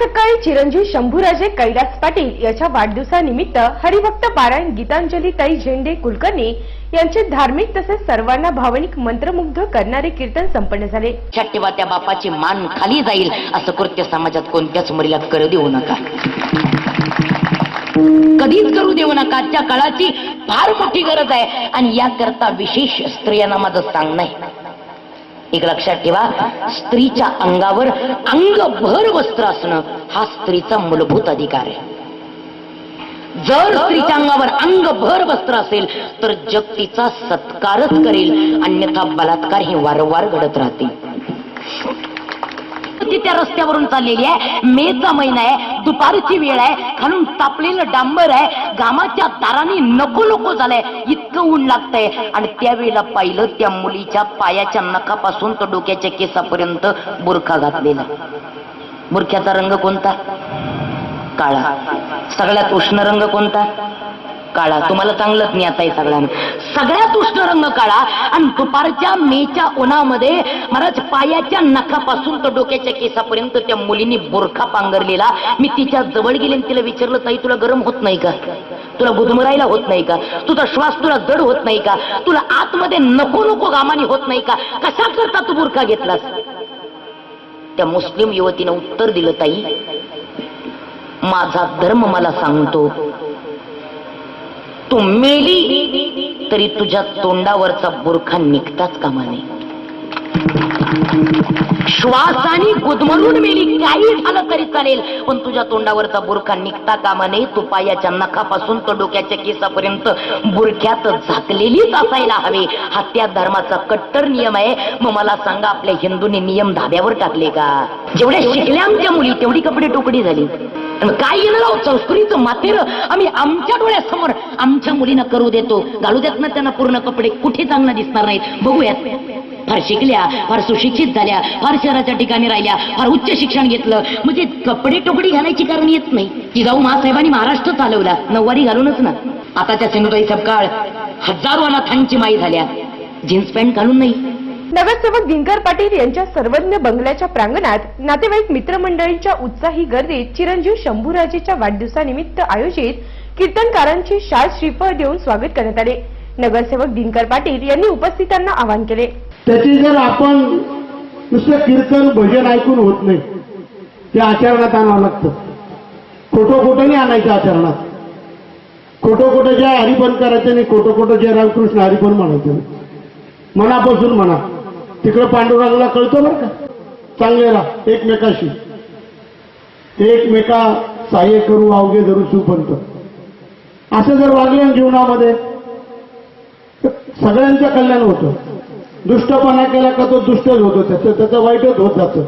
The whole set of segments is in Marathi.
सकाळी चिरंजीव शंभूराजे कैलास पाटील याच्या वाढदिवसानिमित्त हरिभक्त पारायण गीतांजली ताई झेंडे कुलकर्णी यांचे धार्मिक तसेच सर्वांना भावनिक मंत्रमुग्ध करणारे कीर्तन संपन्न झाले. तेव्हा त्या बापाची मान खाली जाईल. असं कृत्य समाजात कोणत्याच मुलीला करू देऊ नका. कधीच करू देऊ नका. त्या काळाची फार मोठी गरज आहे. आणि याकरता विशेष स्त्रियांना माझं सांगणं आहे. एक लक्षात ठेवा स्त्रीच्या अंगावर अंगभर वस्त्र असणं हा स्त्रीचा मूलभूत अधिकार आहे. जर स्त्रीच्या अंगावर अंगभर वस्त्र असेल तर जग तिचा सत्कारच करेल अन्यथा बलात्कार हे वारंवार घडत राहते गणपती त्या रस्त्यावरून चाललेली आहे. मेचा महिना आहे. दुपारची वेळ आहे. खालून तापलेलं डांबर आहे. घामाच्या दाराने नको नको झालंय. इतकं ऊन लागतंय. आणि त्यावेळेला पाहिलं त्या मुलीच्या पायाच्या नखापासून तर डोक्याच्या केसापर्यंत बुरखा घातलेला. बुरख्याचा रंग कोणता? काळा. सगळ्यात उष्ण रंग कोणता? काळा. तुम्हाला चांगलंच नाही आता सगळ्यांना सगळ्यात उष्ण रंग काळा आणि दुपारच्या मेच्या उन्हामध्ये महाराज पायाच्या नखापासून तर डोक्याच्या केसापर्यंत त्या मुलीने बुरखा पांघरलेला. मी तिच्या जवळ गेले आणि तिला विचारलं ताई तुला गरम होत नाही का? तुला गुदमरायला होत नाही का? तुझा श्वास तुला जड होत नाही का? तुला आतमध्ये नको नको गामानी होत नाही का? कशा करता तू बुरखा घेतलास? त्या मुस्लिम युवतीनं उत्तर दिलं ताई माझा धर्म मला सांगतो. तू मेली तरी तुझ्या तोंडावरचा बुरखा निघताच कामा नये श्वासाने गुदमरून मेली काही झालं तरी चालेल पण तुझ्या तोंडावरचा बुरखा निघता कामा नये तू पायाच्या नखापासून तर डोक्याच्या केसापर्यंत बुरख्यात झाकलेलीच असायला हवे. हा त्या धर्माचा कट्टर नियम आहे. मग मला सांगा आपल्या हिंदूंनी नियम धाब्यावर टाकले का? जेवढ्या शिकल्या आमच्या मुली तेवढी कपडे टोकडी झाली. काय येणार आहोत? संस्कृतीचं मातेर आम्ही आमच्या डोळ्यासमोर आमच्या मुलीनं करू देतो. घालू देत ना त्यांना पूर्ण कपडे. कुठे चांगला दिसणार नाहीत? बघूयात. फार शिकल्या फार सुशिक्षित झाल्या फार शहराच्या ठिकाणी राहिल्या फार उच्च शिक्षण घेतलं. म्हणजे कपडे टोकडे घालायची कारण येत नाही. की जाऊ महासाहेबांनी महाराष्ट्र चालवला. नऊवारी घालूनच ना. आताच्या सिंधुताई सपकाळ हजारो अनाथांची माई झाल्या. जीन्स पॅन्ट घालून नाही. नगरसेवक दिनकर पाटील यांच्या सर्वज्ञ बंगल्याच्या प्रांगणात नातेवाईक मित्रमंडळींच्या उत्साही गर्दीत चिरंजीव शंभूराजेच्या वाढदिवसानिमित्त आयोजित कीर्तनकारांची शाल श्रीफळ देऊन स्वागत करण्यात आले. नगरसेवक दिनकर पाटील यांनी उपस्थितांना आवाहन केले. त्याची जर आपण नुसतं कीर्तन भजन ऐकून होत नाही ते आचरणात आणावं लागतं. खोटं खोटं नाही आणायचं आचरणात. खोटं खोटं जे हरिपण करायचं नाही खोटं खोटं जय रामकृष्ण हरिपण म्हणायचं नाही. मनापासून म्हणा. तिकडं पांडुरंगाला कळतो बरं का? चांगले राहा एकमेकाशी. एकमेका सहाय्य करू अवघे धरू सुपंत. असं जर वागलं जीवनामध्ये तर सगळ्यांचं कल्याण होतं. दुष्टपणा केला का तो दुष्टच होतो त्याचं त्याचं वाईटच होत जातं.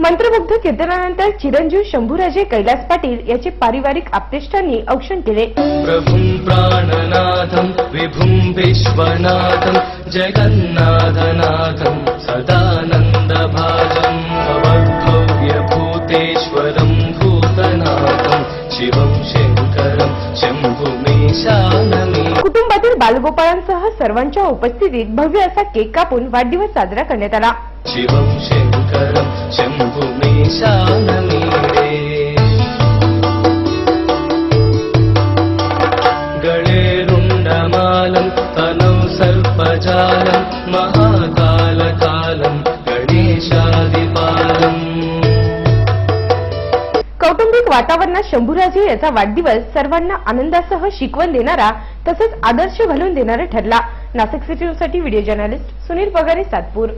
मंत्रमुग्ध कीर्तनानंतर चिरंजीव शंभूराजे कैलास पाटील याचे पारिवारिक आप्तेष्टांनी औक्षण केले. प्रभुं प्राणनाथं विभुं विश्वनाथं जगन्नाथनाथं सदानन्दभाजं भवद्भव्यभूतेश्वरं भूतनाथं शिवं शङ्करं शम्भुमेशानमे कुटुंबातील बालगोपाळांसह सर्वांच्या उपस्थितीत भव्य असा केक कापून वाढदिवस साजरा करण्यात आला. शिवं शङ्करं शम्भुमेशानमीडे वातावरणात शंभूराजे याचा वाढदिवस सर्वांना आनंदासह शिकवण देणारा तसंच आदर्श घालून देणारा ठरला. नाशिक सिटी साठी व्हिडिओ जर्नालिस्ट सुनील पगारे सातपूर.